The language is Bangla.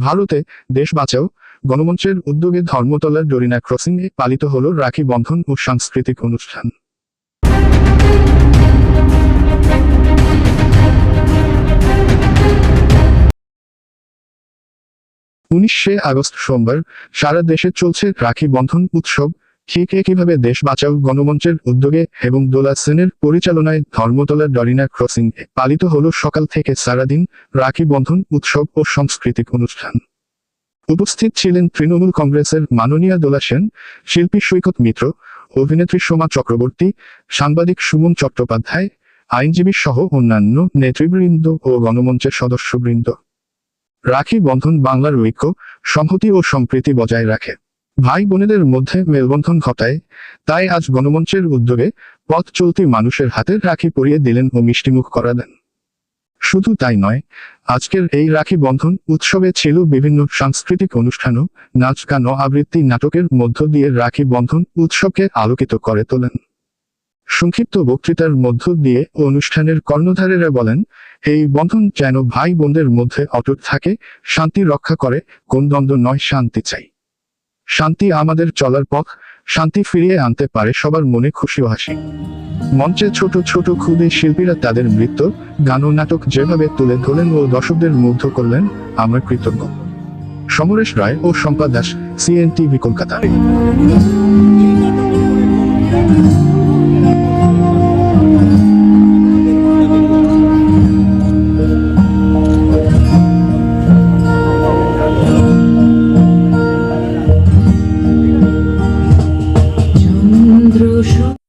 ভারতে দেশ বাঁচাও, গণমঞ্চের উদ্যোগে ধর্মতলার ডরিনা ক্রসিং এ পালিত হল রাখি বন্ধন ও সাংস্কৃতিক অনুষ্ঠান। উনিশে আগস্ট সোমবার সারা দেশে চলছে রাখি বন্ধন উৎসব ঠিক একইভাবে দেশ বাঁচাও গণমঞ্চের উদ্যোগে এবং দোলা সেনের পরিচালনায় ধর্মতলা ডরিনা ক্রসিং পালিত হল সকাল থেকে সারাদিন রাখি বন্ধন, উৎসব ও সাংস্কৃতিক অনুষ্ঠান। উপস্থিত ছিলেন তৃণমূল কংগ্রেসের মাননীয় দোলা সেন, শিল্পী সৈকত মিত্র, অভিনেত্রী সোমা চক্রবর্তী, সাংবাদিক সুমন চট্টোপাধ্যায়, আইনজীবী সহ অন্যান্য নেতৃবৃন্দ ও গণমঞ্চের সদস্যবৃন্দ। রাখি বন্ধন বাংলার ঐক্য, সংহতি ও সম্প্রীতি বজায় রাখে। ভাই বোনেদের মধ্যে মেলবন্ধন ঘটায়, তাই আজ গণমঞ্চের উদ্যোগে পথ চলতি মানুষের হাতে রাখি পরিয়ে দিলেন ও মিষ্টিমুখ করালেন শুধু তাই নয়, আজকের এই রাখি বন্ধন উৎসবে ছিল বিভিন্ন সাংস্কৃতিক অনুষ্ঠানও নাচ গান ও আবৃত্তি নাটকের মধ্য দিয়ে রাখি বন্ধন উৎসবকে আলোকিত করে তোলেন। সংক্ষিপ্ত বক্তৃতার মধ্য দিয়ে অনুষ্ঠানের কর্ণধারেরা বলেন, এই বন্ধন যেন ভাই বোনদের মধ্যে অটুট থাকে, শান্তি রক্ষা করে, কোন দ্বন্দ্ব নয়, শান্তি চাই। শান্তি আমাদের চলার পথ, শান্তি ফিরিয়ে আনতে পারে সবার মনে খুশি হাসি। মঞ্চে ছোট ছোট ক্ষুদে শিল্পীরা তাদের মৃত্যু গান ও নাটক যেভাবে তুলে ধরলেন ও দর্শকদের মুগ্ধ করলেন, আমরা কৃতজ্ঞ। সমরেশ রায় ও শম্পা দাস সিএনটিভি কলকাতা। চন্দ্র